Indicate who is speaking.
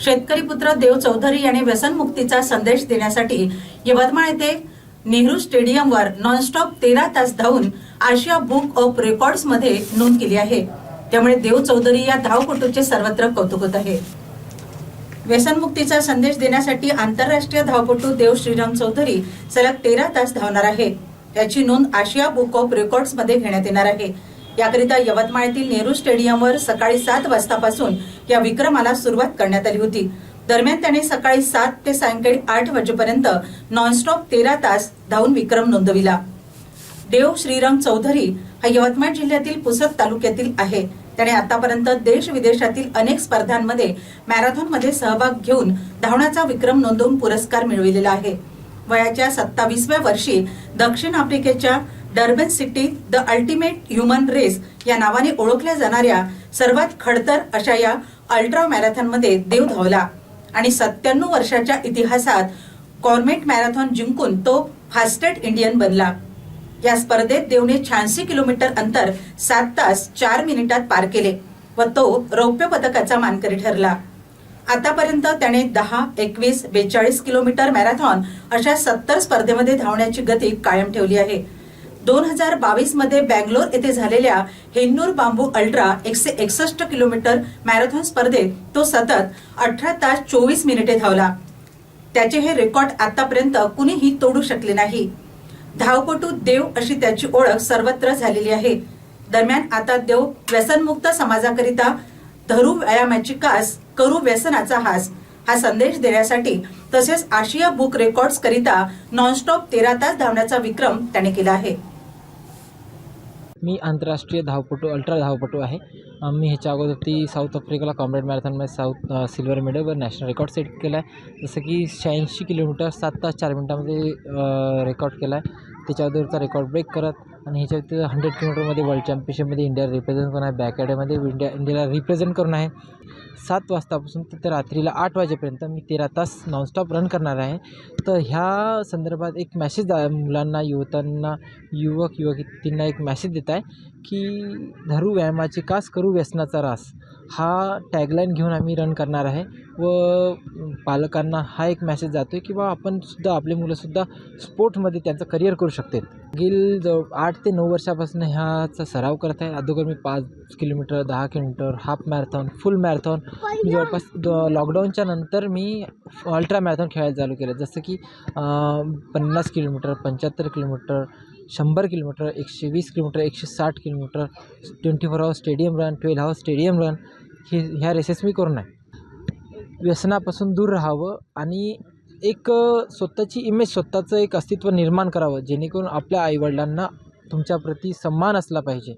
Speaker 1: शेतकरी पुत्र देव चौधरी यांनी व्यसनमुक्तीचा संदेश देण्यासाठी यवतमाळ येथे नेहरू स्टेडियमवर नॉनस्टॉप तेरा तास धावून आशिया बुक ऑफ रेकॉर्ड्समध्ये नोंद केली आहे. त्यामुळे देव चौधरी या धावपटूचे सर्वत्र कौतुक होत आहे. व्यसनमुक्तीचा संदेश देण्यासाठी आंतरराष्ट्रीय धावपटू देव श्रीराम चौधरी सलग तेरा तास धावणार आहे. याची नोंद आशिया बुक ऑफ रेकॉर्ड्समध्ये घेण्यात येणार आहे. याकरिता यवतमाळ येथील नेहरू स्टेडियमवर सकाळी सात वाजतापासून या विक्रमाला सुरुवात करण्यात आली होती. दरम्यान त्याने सकाळी सात ते सायंकाळी आठ वाजेपर्यंत नॉनस्टॉप तेरा तास धावून विक्रम नोंदविला. देव श्रीराम चौधरी हा यवतमाळ जिल्ह्यातील पुसद तालुक्यातील आहे. त्याने आतापर्यंत देश विदेशातील अनेक स्पर्धांमध्ये मॅरेथॉनमध्ये सहभाग घेऊन धावण्याचा विक्रम नोंदवून पुरस्कार मिळविलेला आहे. वयाच्या सत्तावीसव्या वर्षी दक्षिण आफ्रिकेच्या Durban city the ultimate human race या नावाने ओळखल्या जाणाऱ्या सर्वात खडतर अशा या अल्ट्रा मॅरेथॉनमध्ये देव धावला. आणि सत्त्याण्णव वर्षाच्या इतिहासात कॉर्मेट मॅरेथॉन जिंकून तो फास्टेस्ट इंडियन बनला. या स्पर्धेत देवने शहाऐंशी किलोमीटर अंतर सात तास चार मिनिटात पार केले व तो रौप्य पदकाचा मानकरी ठरला. आतापर्यंत त्याने दहा एकवीस बेचाळीस किलोमीटर मॅरेथॉन अशा सत्तर स्पर्धेमध्ये धावण्याची गती कायम ठेवली आहे. दोन हजार बावीसमध्ये बँगलोर येथे झालेल्या हेन्नूर बांबू अल्ट्रा एकशे एकसष्ट किलोमीटर मॅरेथॉन स्पर्धेत तो सतत अठरा तास चोवीस मिनिटे धावला. त्याचे हे रेकॉर्ड आतापर्यंत कुणीही तोडू शकले नाही. धावपटू देव अशी त्याची ओळख सर्वत्र झालेली आहे. दरम्यान आता देव व्यसनमुक्त समाजाकरिता धरू व्यायामाची कास करू व्यसनाचा हास हा संदेश देण्यासाठी तसेच आशिया बुक रेकॉर्ड्स करिता नॉनस्टॉप तेरा तास धावण्याचा विक्रम त्याने केला आहे.
Speaker 2: मी आंतरराष्ट्रीय धावपटू अल्ट्रा धावपटू आहे. मी ह्याच्या अगोदर ती साऊथ आफ्रिकेला कॉम्रेड मॅरेथॉनमध्ये साऊथ सिल्वर सिल्वर मेडलवर नॅशनल रेकॉर्ड सेट केला आहे जसं की शहाऐंशी किलोमीटर सात तास चार मिनटामध्ये रेकॉर्ड केला आहे त्याच्या रेकॉर्ड ब्रेक करत आणि ह्याच्यात हंड्रेड किलोमीटरमध्ये वर्ल्ड चॅम्पियनशिपमध्ये इंडिया रिप्रेझेंट करून आहे. बॅकॅडेमध्ये इंडिया इंडियाला रिप्रेझेंट करून आहे. सात वाजतापासून तर रात्रीला आठ वाजेपर्यंत मी तेरा तास नॉनस्टॉप रन करणार आहे. तर ह्या संदर्भात एक मॅसेज मुलांना युवतांना युवक युवतींना एक मॅसेज देत आहे की धरू व्यायामाची कास करू व्यसनाचा रास. हा टॅगलाईन घेऊन आम्ही रन करणार आहे व पालकांना हा एक मॅसेज जातो आहे की बा आपणसुद्धा आपले मुलंसुद्धा स्पोर्टमध्ये त्यांचं करिअर करू शकते गेल जवळ आठ ते नऊ वर्षापासून ह्याचा सराव करत आहे. अगोदर मी पाच किलोमीटर दहा kilometer half marathon full marathon जवळपास द- लॉकडाऊनच्या नंतर मी अल्ट्रा मॅरेथॉन खेळायला चालू केलं. जसं की पन्नास किलोमीटर पंच्याहत्तर किलोमीटर शंभर किलोमीटर एकशे वीस किलोमीटर एकशे साठ kilometer twenty four hours stadium run twelve hours stadium run हे ह्या रेसेस मी करून आहे. व्यसनापासून दूर राहावं आणि एक स्वतःची इमेज स्वतःचं एक अस्तित्व निर्माण करावं जेणेकरून आपल्या आईवडिलांना तुमच्याप्रती सन्मान असला पाहिजे.